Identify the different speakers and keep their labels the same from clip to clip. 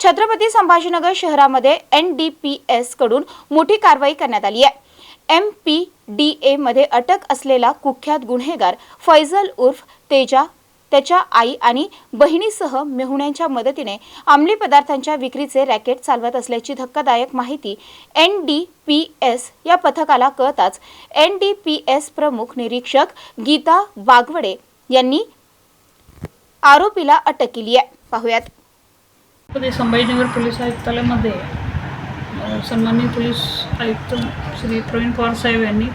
Speaker 1: छत्रपती संभाजीनगर शहरामध्ये N D P एसकडून मोठी कारवाई करण्यात आली आहे. एम पी डी एमध्ये अटक असलेला कुख्यात गुन्हेगार फैजल उर्फ तेजा त्याच्या आई आणि बहिणीसह मेहुण्यांच्या मदतीने अंमली पदार्थांच्या विक्रीचे रॅकेट चालवत असल्याची धक्कादायक माहिती एन डी पी एस या पथकाला कळताच एन डी पी एस प्रमुख निरीक्षक गीता वाघवडे यांनी आरोपीला अटक केली आहे. पाहुयात.
Speaker 2: मध्ये संभाजीनगर पोलीस आयुक्तालयामध्ये सन्माननीय पोलीस आयुक्त श्री प्रवीण पवार साहेब यांनी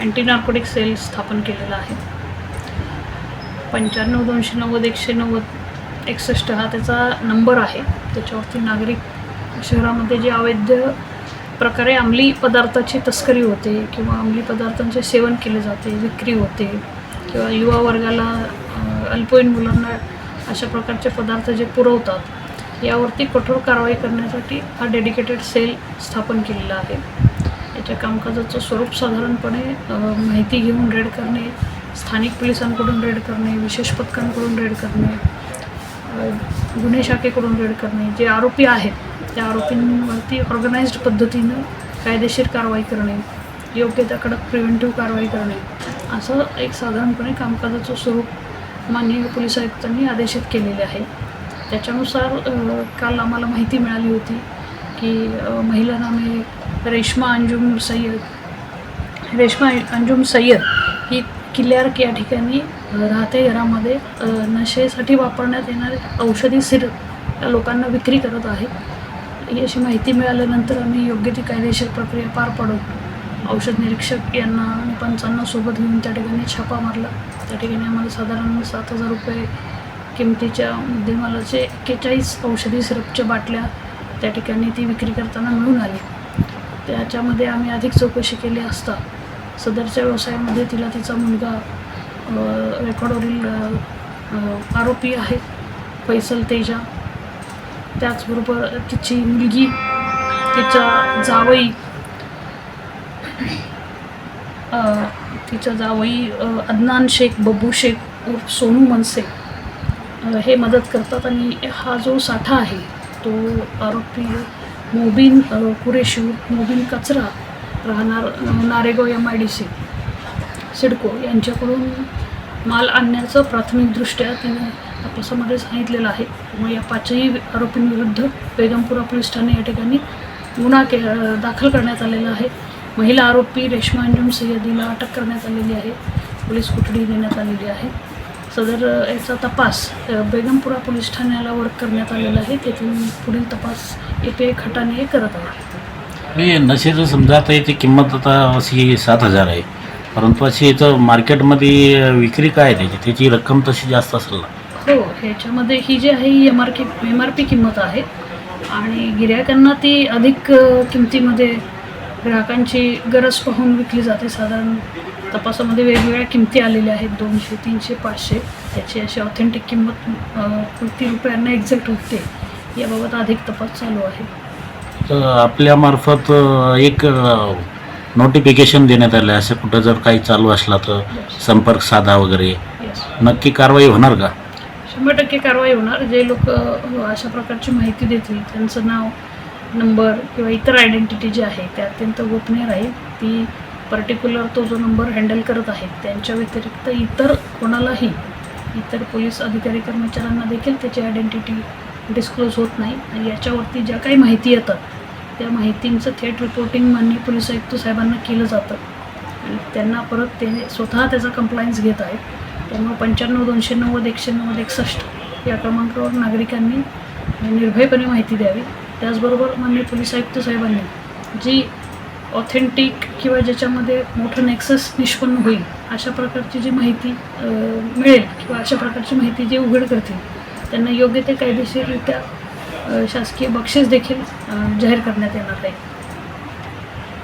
Speaker 2: अँटी नार्कोटिक सेल स्थापन केलेला आहे. पंच्याण्णव दोनशे नव्वद एकशे नव्वद एकसष्ट हा त्याचा नंबर आहे. त्याच्यावरती नागरिक शहरामध्ये जे अवैध प्रकारे अंमली पदार्थाची तस्करी होते किंवा अंमली पदार्थांचे सेवन केले जाते विक्री होते किंवा युवा वर्गाला अल्पवयीन मुलांना अशा प्रकारचे पदार्थ जे पुरवतात यावरती कठोर कारवाई करण्यासाठी हा डेडिकेटेड सेल स्थापन केलेला आहे. याच्या कामकाजाचं स्वरूप साधारणपणे माहिती घेऊन रेड करणे स्थानिक पोलिसांकडून रेड करणे विशेष पथकांकडून रेड करणे गुन्हे शाखेकडून रेड करणे जे आरोपी आहेत त्या आरोपींवरती ऑर्गनाइज्ड पद्धतीनं कायदेशीर कारवाई करणे योग्य त्या कडक प्रिव्हेंटिव्ह कारवाई करणे असं एक साधारणपणे कामकाजाचं स्वरूप माननीय पोलीस आयुक्तांनी आदेशित केलेले आहे. त्याच्यानुसार काल आम्हाला माहिती मिळाली होती की महिला नामे रेश्मा अंजुम सय्यद. रेश्मा अंजुम सय्यद ही किल्ल्यार्क या ठिकाणी राहते घरामध्ये. नशेसाठी वापरण्यात येणारे औषधी सिर या लोकांना विक्री करत आहे. ही अशी माहिती मिळाल्यानंतर आम्ही योग्य ती कायदेशीर प्रक्रिया पार पाडून औषध निरीक्षक यांना आणि पंचांना सोबत घेऊन त्या ठिकाणी छापा मारला. त्या ठिकाणी आम्हाला साधारण सात हजार रुपये किमतीच्या मुद्देमालाचे एक्केचाळीस औषधी सिरपच्या बाटल्या त्या ठिकाणी ती विक्री करताना मिळून आली. त्याच्यामध्ये आम्ही अधिक चौकशी केली असता सदरच्या व्यवसायामध्ये तिला तिचा मुलगा रेकॉर्डवरील आरोपी आहे फैसल तेजा. त्याचबरोबर तिची मुलगी तिच्या जावई तिच्या तिचा जावई अदनान शेख बब्बू शेख उर्फ सोनू मनसे. हे मदत करतात आणि हा जो साठा आहे तो आरोपी मोबिन अ, कुरेशी मोबिन कचरा राहणार Naregaon M I D C CIDCO यांच्याकडून माल आणण्याचं प्राथमिकदृष्ट्या त्याने तपासामध्ये सांगितलेलं आहे. मग या पाचही आरोपींविरुद्ध बेगमपुरा पोलीस ठाणे या ठिकाणी गुन्हा के दाखल करण्यात आलेला आहे. महिला आरोपी रेश्मा अंजुम सय्यदीला अटक करण्यात आलेली आहे. पोलीस कोठडी देण्यात आलेली आहे. सदर याचा तपास बेगमपुरा पोलीस ठाण्याला वर्क करण्यात आलेला आहे. तेथून पुढील तपास ए पी आय खटाने करत आहे.
Speaker 3: हे नशेचं समजा आता याची किंमत आता अशी सात हजार आहे. परंतु अशी याचं मार्केटमध्ये विक्री काय आहे त्याची? त्याची रक्कम तशी जास्त असेल ना?
Speaker 2: हो ह्याच्यामध्ये ही जी आहे ही एम आर की एम आर पी किंमत आहे. आणि गिऱ्हाईकांना ती अधिक किमतीमध्ये ग्राहकांची गरज पाहून विकली जाते साधारण तपासामध्ये वेगवेगळ्या किमती आलेल्या आहेत दोनशे तीनशे पाचशे. त्याची अशी ऑथेंटिक किंमत किती रुपयांना एक्झॅक्ट होते याबाबत अधिक तपास चालू आहे.
Speaker 3: तर आपल्यामार्फत एक नोटिफिकेशन देण्यात आलं आहे. असं कुठं जर काही चालू असला तर संपर्क साधा वगैरे. नक्की कारवाई होणार का?
Speaker 2: शंभर टक्के कारवाई होणार. जे लोक अशा प्रकारची माहिती देतील त्यांचं नाव नंबर किंवा इतर आयडेंटिटी जी आहे ते अत्यंत गोपनीय राहील. ती पर्टिक्युलर तो जो नंबर हँडल करत आहे त्यांच्या व्यतिरिक्त इतर कोणालाही इतर पोलीस अधिकारी कर्मचाऱ्यांना देखील त्याची आयडेंटिटी डिस्क्लोज होत नाही. आणि याच्यावरती ज्या काही माहिती येतात त्या माहितींचं थेट रिपोर्टिंग माननीय पोलीस आयुक्त साहेबांना केलं जातं. आणि त्यांना परत ते स्वतः त्याचा कंप्लायन्स घेत आहेत. त्यामुळे पंच्याण्णव दोनशे नव्वद एकशे नव्वद एकसष्ट या क्रमांकावर नागरिकांनी निर्भयपणे माहिती द्यावी. त्याचबरोबर माननीय पोलीस आयुक्त साहेबांनी जी ऑथेंटिक किंवा ज्याच्यामध्ये मोठं नेक्सस निष्पन्न होईल अशा प्रकारची जी माहिती मिळेल किंवा अशा प्रकारची माहिती जे उघड करतील त्यांना योग्य ते कायदेशीररित्या शासकीय बक्षीस देखील जाहीर करण्यात येणार आहे.